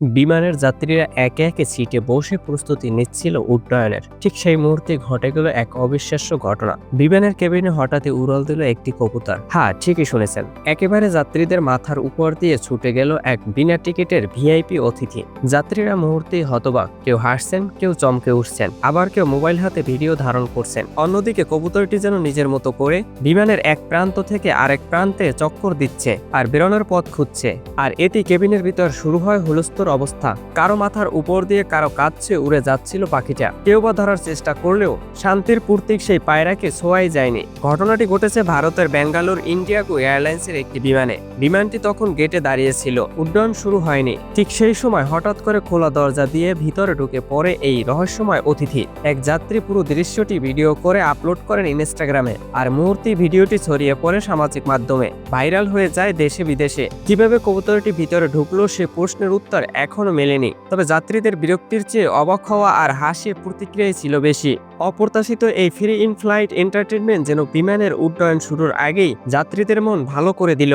বিমানের যাত্রীরা একে একে সিটে বসে প্রস্তুতি নিচ্ছিল উড্ডয়নের। ঠিক সেই মুহূর্তে ঘটে গেল এক অবিশ্বাস্য ঘটনা। বিমানের কেবিনে হঠাৎই উড়াল দিল একটি কবুতর। হ্যাঁ ঠিকই শুনেছেন। একেবারে যাত্রীদের মাথার উপর দিয়ে ছুটে গেল এক বিনা টিকিটের ভিআইপি অতিথি। যাত্রীরা মুহূর্তেই হতবাক। কেউ হাসছেন, কেউ চমকে উঠছেন। আবার কেউ মোবাইল হাতে ভিডিও ধারণ করছেন। অন্যদিকে কবুতরটি যেন নিজের মতো করে বিমানের এক প্রান্ত থেকে আরেক প্রান্তে চক্কর দিচ্ছে আর বেরোনোর পথ খুঁজছে। আর এটি কেবিনের ভিতর শুরু হয় হুলস্থুর অবস্থা। কারও মাথার উপর দিয়ে কারও কাছে উড়ে যাচ্ছিল পাখিটা। কেউ বা ধরার চেষ্টা করলেও শান্তির পূর্তিক সেই পায়রাকে ছোঁয়াই যায়নি। ঘটনাটি ঘটেছে ভারতের ব্যাঙ্গালোর ইন্ডিয়াগো এয়ারলাইন্সের একটি বিমানে। বিমানটি তখন গেটে দাঁড়িয়েছিল। উড্ডয়ন শুরু হয়নি। ঠিক সেই সময় হঠাৎ করে খোলা দরজা দিয়ে ভিতরে ঢুকে পড়ে এই রহস্যময় অতিথি। এক যাত্রী পুরো দৃশ্যটি ভিডিও করে আপলোড করেন ইনস্টাগ্রামে। আর মুহূর্তে ভিডিওটি ছড়িয়ে পড়ে সামাজিক মাধ্যমে। ভাইরাল হয়ে যায় দেশে বিদেশে। কীভাবে কবুতরটি ভিতরে ঢুকলো সে প্রশ্নের উত্তর এখনও মেলেনি। তবে যাত্রীদের বিরক্তির চেয়ে অবাক হওয়া আর হাসির প্রতিক্রিয়াই ছিল বেশি। অপ্রত্যাশিত এই ফ্রি ইন ফ্লাইট এন্টারটেনমেন্ট যেন বিমানের উড্ডয়ন শুরুর আগেই যাত্রীদের মন ভালো করে দিল।